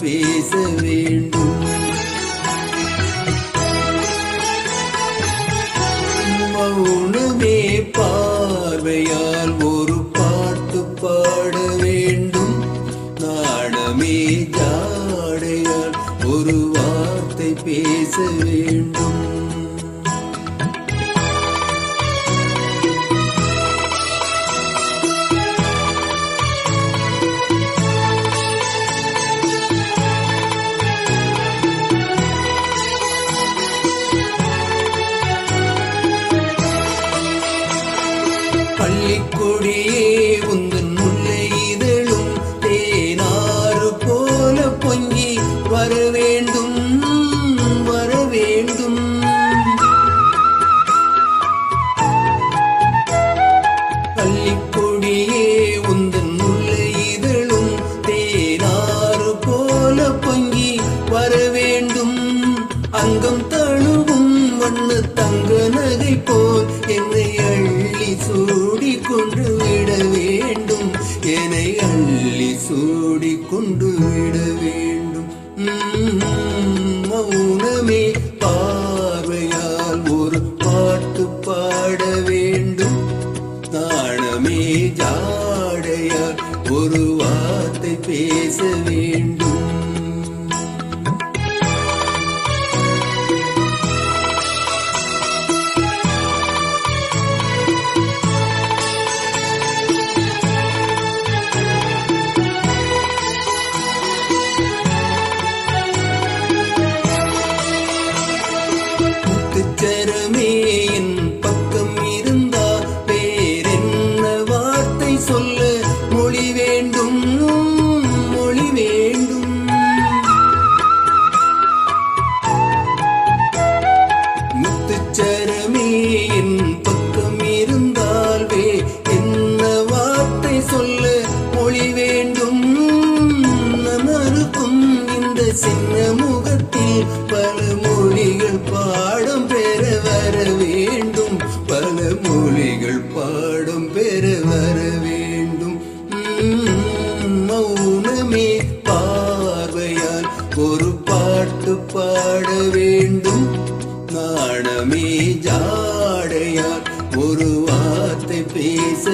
பேச வேண்டும். மௌனமே பார்வையால் ஒரு பாட்டு பாட வேண்டும். நாணமே ஜாடையால் ஒரு வார்த்தை பேச வேண்டும். பள்ளிக்கொடியே உந்தன் முல்லை இதழும் தேனாறு போல பொங்கி வர வேண்டும் வர வேண்டும் பள்ளிக்கொடியே உந்தன் முல்லை இதழும் தேனாறு போல பொங்கி வர வேண்டும் அங்கம் தழுவும் வண்ண தங்க நகை போல் என்னை அழி சூடி கொண்டு விட வேண்டும் என்னை அள்ளி சூடி கொண்டு விட வேண்டும் மௌனமே பார்வையால் ஒரு பாட்டு பாட வேண்டும் நாணமே ஜாடையால் ஒரு வார்த்தை பேச வேண்டும் சொல்லு. மொழி வேண்டும் மொழி வேண்டும். முத்துச்சரமே என் பக்கம் இருந்தால்வே என்ன வார்த்தை சொல்லு. மொழி வேண்டும் நமருக்கும் இந்த சின்ன முகத்தில் பல மொழிகள் பாடம் பெற வர பாட வேண்டும். நாணமே ஜாடையார். ஒரு வார்த்தை பேச